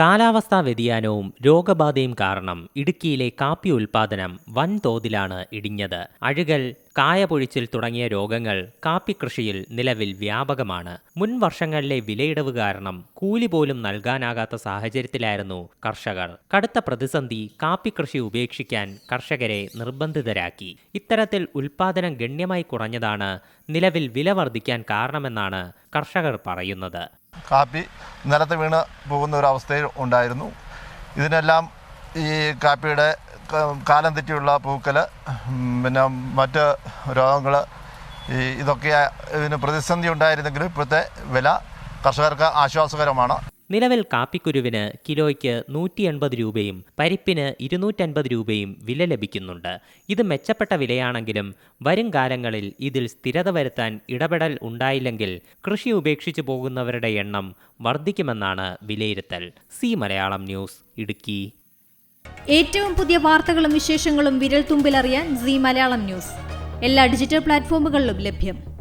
കാലാവസ്ഥാ വ്യതിയാനവും രോഗബാധയും കാരണം ഇടുക്കിയിലെ കാപ്പി ഉൽപാദനം വൻതോതിലാണ് ഇടിഞ്ഞത്. അഴുകൽ കായപൊഴിച്ചിൽ തുടങ്ങിയ രോഗങ്ങൾ കാപ്പി കൃഷിയിൽ നിലവിൽ വ്യാപകമാണ്. മുൻ വർഷങ്ങളിലെ വിലയിടവ് കാരണം കൂലി പോലും നൽകാനാകാത്ത സാഹചര്യത്തിലായിരുന്നു കർഷകർ. കടുത്ത പ്രതിസന്ധി കാപ്പി കൃഷി ഉപേക്ഷിക്കാൻ കർഷകരെ നിർബന്ധിതരാക്കി. ഇത്തരത്തിൽ ഉൽപാദനം ഗണ്യമായി കുറഞ്ഞതാണ് നിലവിൽ വില വർദ്ധിക്കാൻ കാരണമെന്നാണ് കർഷകർ പറയുന്നത്. കാപ്പി നിലത്ത് വീണ് പോകുന്ന ഒരു അവസ്ഥയിൽ ഉണ്ടായിരുന്നു. ഇതിനെല്ലാം ഈ കാപ്പിയുടെ കാലം തെറ്റിയുള്ള പൂക്കൽ പിന്നെ മറ്റ് രോഗങ്ങൾ ഈ ഇതൊക്കെ ഇതിന് പ്രതിസന്ധി ഉണ്ടായിരുന്നെങ്കിലും ഇപ്പോഴത്തെ വില കർഷകർക്ക് ആശ്വാസകരമാണ്. നിലവിൽ കാപ്പിക്കുരുവിന് കിലോയ്ക്ക് നൂറ്റി എൺപത് രൂപയും പരിപ്പിന് ഇരുന്നൂറ്റൻപത് രൂപയും വില ലഭിക്കുന്നുണ്ട്. ഇത് മെച്ചപ്പെട്ട വിലയാണെങ്കിലും വരും കാലങ്ങളിൽ ഇതിൽ സ്ഥിരത വരുത്താൻ ഇടപെടൽ ഉണ്ടായില്ലെങ്കിൽ കൃഷി ഉപേക്ഷിച്ചു പോകുന്നവരുടെ എണ്ണം വർദ്ധിക്കുമെന്നാണ് വിലയിരുത്തൽ. C Malayalam news Idukki. ഏറ്റവും പുതിയ വാർത്തകളും വിശേഷങ്ങളും വിരൽ തുമ്പിലറിയാൻ സി മലയാളം ന്യൂസ്. എല്ലാ ഡിജിറ്റൽ പ്ലാറ്റ്ഫോമുകളിലും ലഭ്യം.